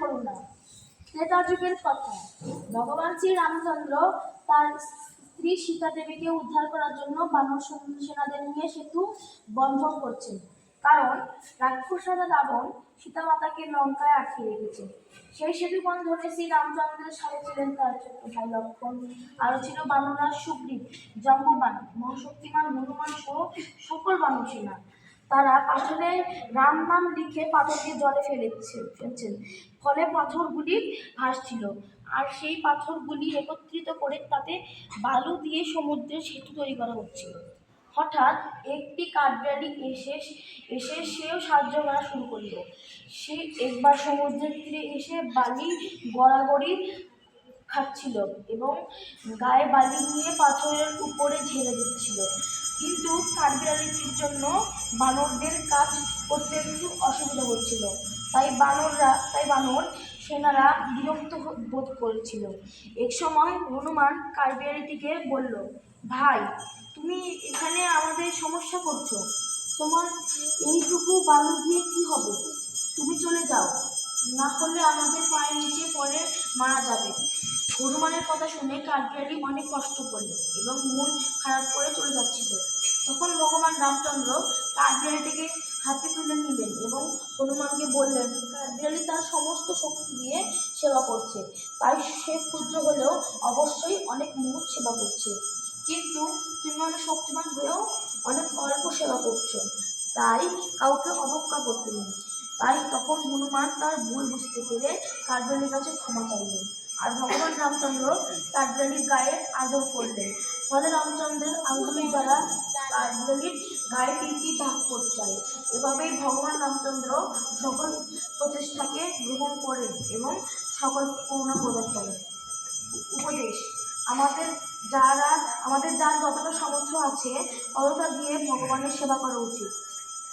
করুণা ত্রেতা যুগের কথা। ভগবান শ্রী রামচন্দ্র তার স্ত্রী সীতা দেবীকে উদ্ধার করার জন্য বানর সেনাদের নিয়ে সেতু বন্ধন করছেন কারণ রাক্ষস রাজা রাবণ সীতা মাতাকে লঙ্কায় আটকে রেখেছে। সেই সেতু বন্ধনে শ্রী রামচন্দ্রের সাথে ছিলেন তার ছোট্ট ভাই লক্ষণ। আরও ছিল বানরাজ সুগ্রীব জম্ববান মহাশক্তিমান, হনুমান সহ সকল বানর সেনা। তারা পাথরে রাম নাম লিখে পাথরকে জলে ফেলেছে ফেলছেন। ফলে পাথরগুলি ভাসছিল। আর সেই পাথরগুলি একত্রিত করে তাতে বালু দিয়ে সমুদ্রের সেতু তৈরি করা হচ্ছিল। হঠাৎ একটি কাঠবিড়ালি এসে এসে সেও সাহায্য করা শুরু করল। সে একবার সমুদ্রের তীরে এসে বালি গড়াগড়ি খাচ্ছিল এবং গায়ে বালি নিয়ে পাথরের উপরে ঝেড়ে দিচ্ছিল। কাঠবিড়ালিটির জন্য বানরদের কাজ করতে একটু অসুবিধা হচ্ছিল। তাই বানররা, তাই বানর সেনারা বিরক্ত বোধ করেছিল। এক সময় হনুমান কাঠবিড়ালিটিকে বলল, ভাই, তুমি এখানে আমাদের সমস্যা করছ। তোমার এইটুকু বালু দিয়ে কি হবে? তুমি চলে যাও। না হলে আমাদের পায়ের নিচে পড়ে মারা যাবে। হনুমানের কথা শুনে কাঠবিড়ালি অনেক কষ্ট করল এবং মন খারাপ করে চলে যাচ্ছিল। তখন ভগবান রামচন্দ্র কাঠবিড়ালিটিকে হাতে তুলে নিলেন এবং হনুমানকে বললেন, কাঠবিড়ালি তার সমস্ত শক্তি দিয়ে সেবা করছে। তাই সে ক্ষুদ্র হলেও অবশ্যই অনেক মহৎ সেবা করছে। কিন্তু তুমি অনেক শক্তিমান হয়েও অনেক অল্প সেবা করছ। তাই কাউকে অবজ্ঞা করতে নেই। তাই তখন হনুমান তার ভুল বুঝতে পেরে কাঠবিড়ালির কাছে ক্ষমা চাইলেন। আর ভগবান রামচন্দ্র কাঠবিড়ালির গায়ে আদর করলেন। ফলে রামচন্দ্রের আঙ্গুলির দ্বারা আঙ্গুলির গায়ে তিনটি দাগ পড়ে যায়। এভাবেই ভগবান রামচন্দ্র সকল প্রচেষ্টাকে গ্রহণ করেন এবং সকল পূর্ণ প্রদান করেন উপদেশ, আমাদের যারা, আমাদের যার যতটা সামর্থ্য আছে অতটা দিয়ে ভগবানের সেবা করা উচিত।